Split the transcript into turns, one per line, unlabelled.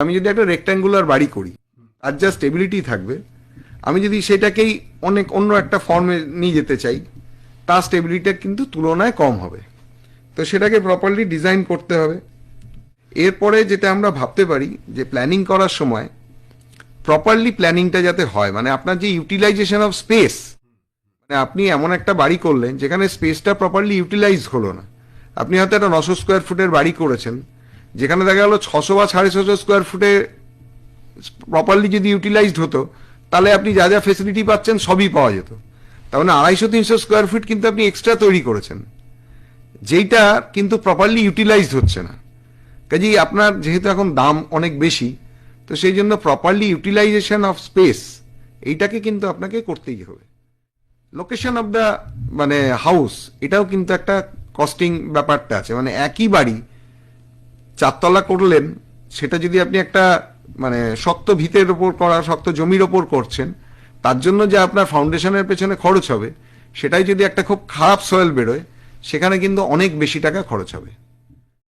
আমি যদি একটা রেক্ট্যাঙ্গুলার বাড়ি করি আর যা স্টেবিলিটি থাকবে, আমি যদি সেটাকেই অনেক অন্য একটা ফর্মে নিয়ে যেতে চাই, তার স্টেবিলিটি কিন্তু তুলনায় কম হবে। তো সেটাকে প্রপারলি ডিজাইন করতে হবে। এরপরে যেটা আমরা ভাবতে পারি, যে প্ল্যানিং করার সময় প্রপারলি প্ল্যানিংটা যাতে হয় মানে আপনার যে ইউটিলাইজেশন অফ স্পেস মানে আপনি এমন একটা বাড়ি করলেন, যেখানে স্পেসটা প্রপারলি ইউটিলাইজ হলো না। আপনি হয়তো একটা নশো স্কোয়ার ফুটের বাড়ি করেছেন যেখানে দেখা গেলো ছশো বা সাড়ে ছশো স্কোয়ার ফুটে প্রপারলি যদি ইউটিলাইজড হতো, তাহলে আপনি যা যা ফেসিলিটি পাচ্ছেন সবই পাওয়া যেত। তার মানে আড়াইশো, তিনশো স্কোয়ার ফিট কিন্তু আপনি এক্সট্রা তৈরি করেছেন। যেইটা কিন্তু প্রপারলি ইউটিলাইজড হচ্ছে না। কাজেই আপনার যেহেতু এখন দাম অনেক বেশি, তো সেই জন্য প্রপারলি ইউটিলাইজেশন অফ স্পেস এইটাকে কিন্তু আপনাকে করতেই হবে। লোকেশন অফ দ্য মানে হাউস এটাও কিন্তু একটা কস্টিং ব্যাপারটা আছে। মানে একই বাড়ি চারতলা করলেন, সেটা যদি আপনি একটা মানে শক্ত ভিতের ওপর করা, শক্ত জমির ওপর করছেন, তার জন্য যে আপনার ফাউন্ডেশনের পেছনে খরচ হবে, সেটাই যদি একটা খুব খারাপ সয়েল বেরোয়, সেখানে কিন্তু অনেক বেশি টাকা খরচ হবে।